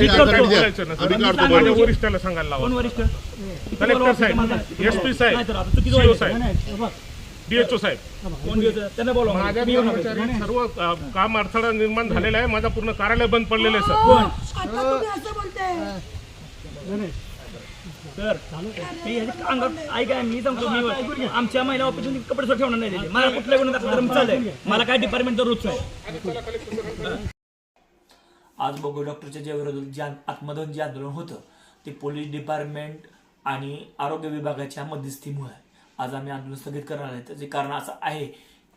मी आता करतो. द्या. बोलायचं ना, आम्ही सर. काढतो माझ्या बरोबर. वरिष्ठाला सांगायला कोण लावा वरिष्ठ कलेक्टर साहेब, SP साहेब, नाही तर आता चुकीचं CO व्हायचं. साहेब. नाही, नाही, बघ. डीएचओ साहेब कोण घेतं? त्यांना बोलवा माझ्या मी येऊ नका. कर्मचारी सर्व अ, काम अडथळा निर्माण झालेला आहे माझा पूर्ण कार्यालय बंद पडलेलं आहे सर कोण आता तुम्ही असं बोलताय नाही, नाही. सर मी ह्याच्या अंगात ऐका मी सांगतो मी आमच्या महिला ऑफिस कपडे सुद्धा ठेवणार नाही त्याचे. मला कुठल्या गुन्हा दाखल करून चालेल मला काय डिपार्टमेंटचा रूल्स आहे आज बघू डॉक्टरच्या ज्या विरोधात जे आत्मदहन जे आंदोलन होतं ते पोलीस डिपार्टमेंट आणि आरोग्य विभागाच्या मध्यस्थीमुळे आज आम्ही आंदोलन स्थगित करणार आहे. त्याचे कारण असं आहे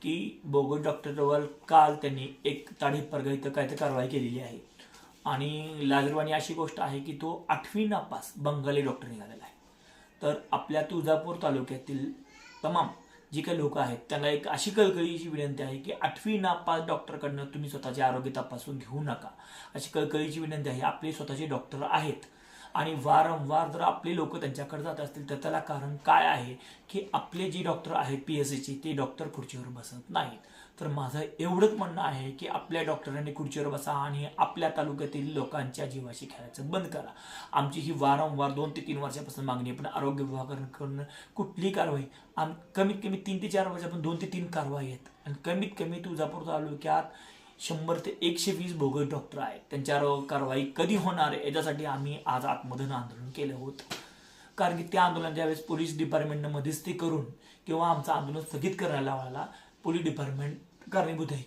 की बोगस डॉक्टरवर काल त्यांनी एक ताडी परगा इथं काय तर कारवाई केलेली आहे. आणि लाजरवाणी अशी गोष्ट आहे की तो आठवी नापास बंगाली डॉक्टर निघालेला आहे. तर आपल्या तुळजापूर तालुक्यातील तमाम जी काही लोक आहेत त्यांना एक अशी कळकळीची विनंती आहे की आठवी नापास डॉक्टरकडनं तुम्ही स्वतःचे आरोग्य तपासून घेऊ नका. अशी कळकळीची विनंती आहे आपले स्वतःचे डॉक्टर आहेत. आणि वारंवार जर आपले लोक त्यांच्याकडे जात असतील तर त्याला कारण काय आहे की आपले जे डॉक्टर आहेत पी एस सीचे ते डॉक्टर खुर्चीवर बसत नाहीत. तर माझं एवढंच म्हणणं आहे की आपल्या डॉक्टरांनी खुर्चीवर बसा आणि आपल्या तालुक्यातील लोकांच्या जीवाशी खेळायचं बंद करा. आमची ही वारंवार दोन ते तीन वर्षापासून मागणी आहे पण आरोग्य विभागाकडून कुठली कारवाई आम कमीत कमी तीन ते चार वर्षापासून दोन ते तीन कारवाई आहेत. आणि कमीत कमी तुळजापूर तालुक्यात शंभर ते एकशे वीस बोगस डॉक्टर आहेत. त्यांच्यावर कारवाई कधी होणार आहे? याच्यासाठी आम्ही आज आत्मधन आंदोलन केलं होतं. कारण की त्या आंदोलन ज्यावेळेस पोलीस डिपार्टमेंटनं मध्यस्थी करून किंवा आमचं आंदोलन स्थगित करायला लावायला पोलीस डिपार्टमेंट कारणीभूत आहे